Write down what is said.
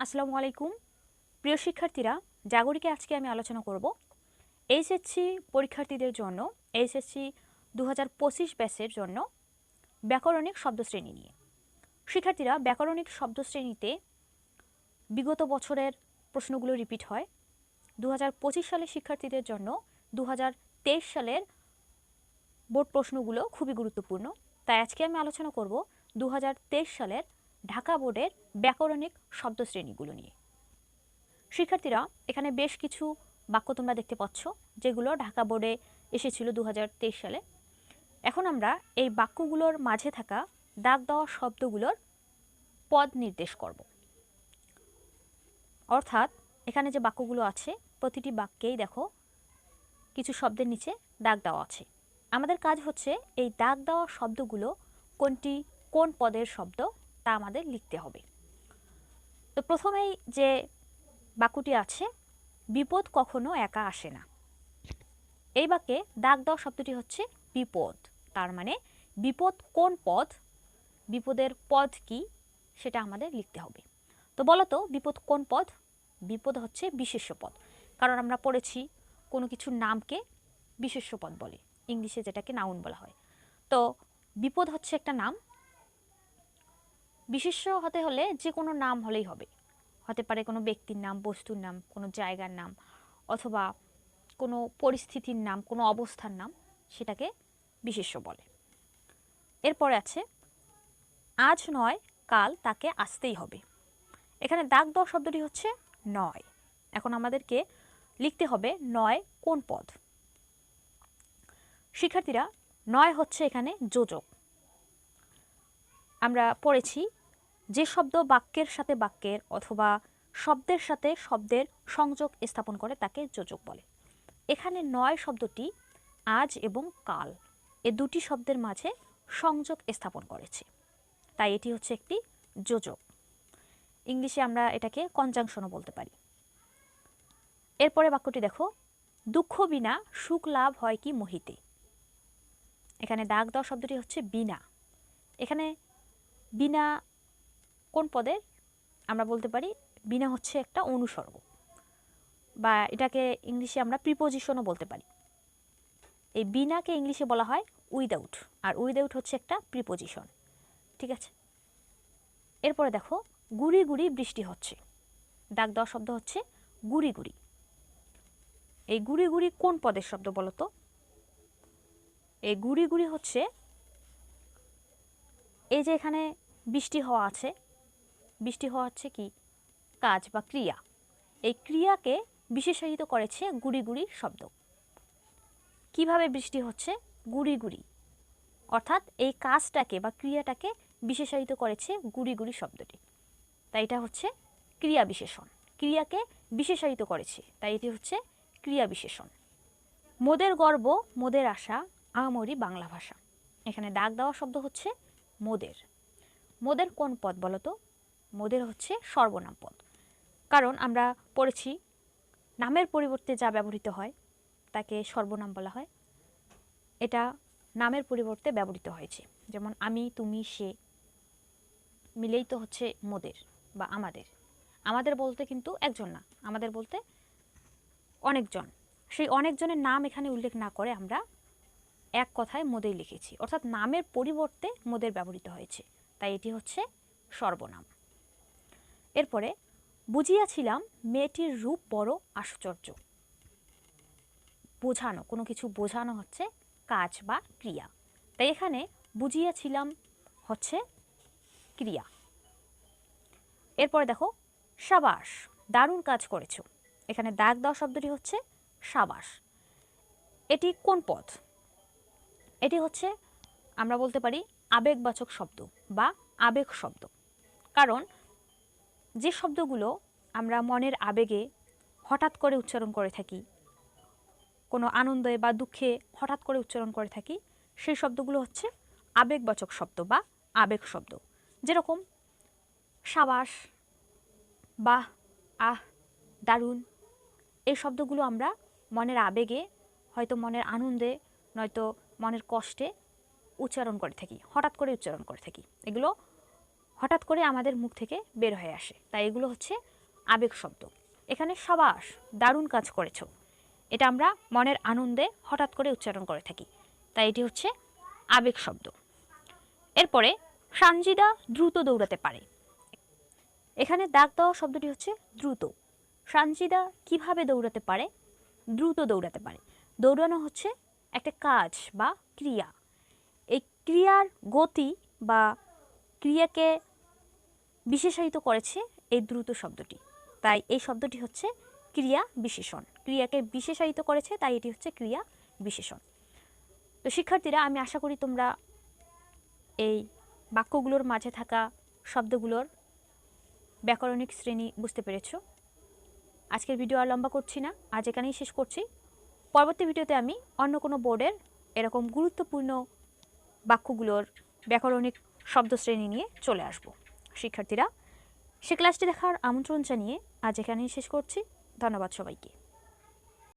আসসালামু আলাইকুম। প্রিয় শিক্ষার্থীরা, জাগরিকে আজকে আমি আলোচনা করব এইচএসসি পরীক্ষার্থীদের জন্য এইচএসসি দু হাজার পঁচিশ ব্যাচের জন্য ব্যাকরণিক শব্দশ্রেণী নিয়ে। শিক্ষার্থীরা, ব্যাকরণিক শব্দশ্রেণীতে বিগত বছরের প্রশ্নগুলো রিপিট হয়। দু হাজার পঁচিশ সালের শিক্ষার্থীদের জন্য দু হাজার তেইশ সালের বোর্ড প্রশ্নগুলো খুবই গুরুত্বপূর্ণ। তাই আজকে আমি আলোচনা করব দু হাজার তেইশ সালের ঢাকা বোর্ডের ব্যাকরণিক শব্দশ্রেণীগুলো নিয়ে। শিক্ষার্থীরা, এখানে বেশ কিছু বাক্য তোমরা দেখতে পাচ্ছ, যেগুলো ঢাকা বোর্ডে এসেছিল দু হাজার তেইশ সালে। এখন আমরা এই বাক্যগুলোর মাঝে থাকা দাগ দেওয়া শব্দগুলোর পদ নির্দেশ করব। অর্থাৎ, এখানে যে বাক্যগুলো আছে, প্রতিটি বাক্যেই দেখো কিছু শব্দের নিচে দাগ দেওয়া আছে। আমাদের কাজ হচ্ছে এই দাগ দেওয়া শব্দগুলো কোনটি, কোন পদের শব্দ তা আমাদের লিখতে হবে। তো প্রথমেই যে বাক্যটি আছে, বিপদ কখনো একা আসে না। এই বাক্যে দাগ দেওয়া শব্দটি হচ্ছে বিপদ। তার মানে বিপদ কোন পদ বিপদের পদ কি, সেটা আমাদের লিখতে হবে। তো বলো তো বিপদ কোন পদ বিপদ হচ্ছে বিশেষ্য পদ কারণ আমরা পড়েছি কোনো কিছুর নামকে বিশেষ্য পদ বলে, ইংলিশে যেটাকে নাউন বলা হয়। তো বিপদ হচ্ছে একটা নাম বিশেষ্য হতে হলে যে কোনো নাম হলেই হবে। হতে পারে কোনো ব্যক্তির নাম, বস্তুর নাম, কোনো জায়গার নাম, অথবা কোনো পরিস্থিতির নাম, কোনো অবস্থার নাম সেটাকে বিশেষ্য বলে। এরপরে আছে, আজ নয়, কাল তাকে আসতেই হবে। এখানে দাগ দেওয়া শব্দটি হচ্ছে নয়। এখন আমাদেরকে লিখতে হবে নয় কোন পদ। শিক্ষার্থীরা, নয় হচ্ছে এখানে যোজক। আমরা পড়েছি, যে শব্দ বাক্যের সাথে বাক্যের অথবা শব্দের সাথে শব্দের সংযোগ স্থাপন করে তাকে যোজক বলে। এখানে নয় শব্দটি আজ এবং কাল, এ দুটি শব্দের মাঝে সংযোগ স্থাপন করেছে। তাই এটি হচ্ছে একটি যোজক। ইংলিশে আমরা এটাকে কনজাংশনও বলতে পারি। এরপরে বাক্যটি দেখো, দুঃখ বিনা সুখ লাভ হয় কি মহিতে? এখানে দাগ দেওয়া শব্দটি হচ্ছে বিনা। এখানে বিনা, কোন পদের আমরা বলতে পারি বিনা হচ্ছে একটা অনুসর্গ। বা এটাকে ইংলিশে আমরা প্রিপোজিশনও বলতে পারি। এই বিনাকে ইংলিশে বলা হয় উইদাউট আর উইদাউট হচ্ছে একটা প্রিপোজিশন ঠিক আছে? এরপরে দেখো, গুড়ি গুড়ি বৃষ্টি হচ্ছে। দাগ দেওয়া শব্দ হচ্ছে গুড়ি গুড়ি। এই গুড়ি গুড়ি কোন পদের শব্দ বলো তো এই গুড়ি গুড়ি হচ্ছে এই যে এখানে বৃষ্টি হওয়া আছে, বৃষ্টি হওয়া হচ্ছে কি? কাজ বা ক্রিয়া। এই ক্রিয়াকে বিশেষায়িত করেছে গুড়ি গুড়ি শব্দ। কীভাবে বৃষ্টি হচ্ছে? গুড়ি গুড়ি। অর্থাৎ এই কাজটাকে বা ক্রিয়াটাকে বিশেষায়িত করেছে গুড়ি গুড়ি শব্দটি। তাই এটা হচ্ছে ক্রিয়া বিশেষণ। ক্রিয়াকে বিশেষায়িত করেছে। তাই এটি হচ্ছে ক্রিয়া বিশেষণ। মোদের গর্ব, মোদের আশা, আমরি বাংলা ভাষা। এখানে দাগ দেওয়া শব্দ হচ্ছে মোদের। মোদের কোন পদ বলো তো মোদের হচ্ছে সর্বনাম পদ। কারণ আমরা পড়েছি, নামের পরিবর্তে যা ব্যবহৃত হয়, তাকে সর্বনাম বলা হয়। এটা নামের পরিবর্তে ব্যবহৃত হয়েছে। যেমন আমি, তুমি, সে মিলেই তো হচ্ছে মোদের বা আমাদের। আমাদের বলতে কিন্তু একজন না, আমাদের বলতে অনেকজন। সেই অনেকজনের নাম এখানে উল্লেখ না করে আমরা এক কথায় মোদের লিখেছি। অর্থাৎ নামের পরিবর্তে মোদের ব্যবহৃত হয়েছে। তাই এটি হচ্ছে সর্বনাম। এরপরে, বুঝিয়াছিলাম মেয়েটির রূপ বড় আশ্চর্য। বোঝানো, কোনো কিছু বোঝানো হচ্ছে কাজ বা ক্রিয়া। তাই এখানে বুঝিয়াছিলাম হচ্ছে ক্রিয়া। এরপরে দেখো, সাবাস, দারুণ কাজ করেছ। এখানে দাগ দেওয়া শব্দটি হচ্ছে সাবাস। এটি কোন পথ? এটি হচ্ছে, আমরা বলতে পারি, আবেগবাচক শব্দ বা আবেগ শব্দ। কারণ যে শব্দগুলো আমরা মনের আবেগে হঠাৎ করে উচ্চারণ করে থাকি, কোনো আনন্দে বা দুঃখে হঠাৎ করে উচ্চারণ করে থাকি, সেই শব্দগুলো হচ্ছে আবেগবাচক শব্দ বা আবেগ শব্দ। যেরকম, সাবাস, বাহ, আহ, দারুণ, এই শব্দগুলো আমরা মনের আবেগে, হয়তো মনের আনন্দে, নয়তো মনের কষ্টে উচ্চারণ করে থাকি, হঠাৎ করে উচ্চারণ করে থাকি। এগুলো হঠাৎ করে আমাদের মুখ থেকে বের হয়ে আসে। তাই এগুলো হচ্ছে আবেগ শব্দ। এখানে সবাস দারুণ কাজ করেছ। এটা আমরা মনের আনন্দে হঠাৎ করে উচ্চারণ করে থাকি। তাই এটি হচ্ছে আবেগ শব্দ। এরপরে সানজিদা দ্রুত দৌড়াতে পারে। এখানে দাগ দেওয়া শব্দটি হচ্ছে দ্রুত। সানজিদা কীভাবে দৌড়াতে পারে? দ্রুত দৌড়াতে পারে। দৌড়ানো হচ্ছে একটা কাজ বা ক্রিয়া। এই ক্রিয়ার গতি বা ক্রিয়াকে বিশেষায়িত করেছে এই দ্রুত শব্দটি। তাই এই শব্দটি হচ্ছে ক্রিয়া বিশেষণ। ক্রিয়াকে বিশেষায়িত করেছে, তাই এটি হচ্ছে ক্রিয়া বিশেষণ। তো শিক্ষার্থীরা, আমি আশা করি তোমরা এই বাক্যগুলোর মাঝে থাকা শব্দগুলোর ব্যাকরণিক শ্রেণি বুঝতে পেরেছ। আজকের ভিডিও আর লম্বা করছি না, আজ এখানেই শেষ করছি। পরবর্তী ভিডিওতে আমি অন্য কোনো বোর্ডের এরকম গুরুত্বপূর্ণ বাক্যগুলোর ব্যাকরণিক শব্দশ্রেণী নিয়ে চলে আসব। শিক্ষার্থীরা, সে ক্লাসটি দেখার আমন্ত্রণ জানিয়ে আজ এখানেই শেষ করছি। ধন্যবাদ সবাইকে।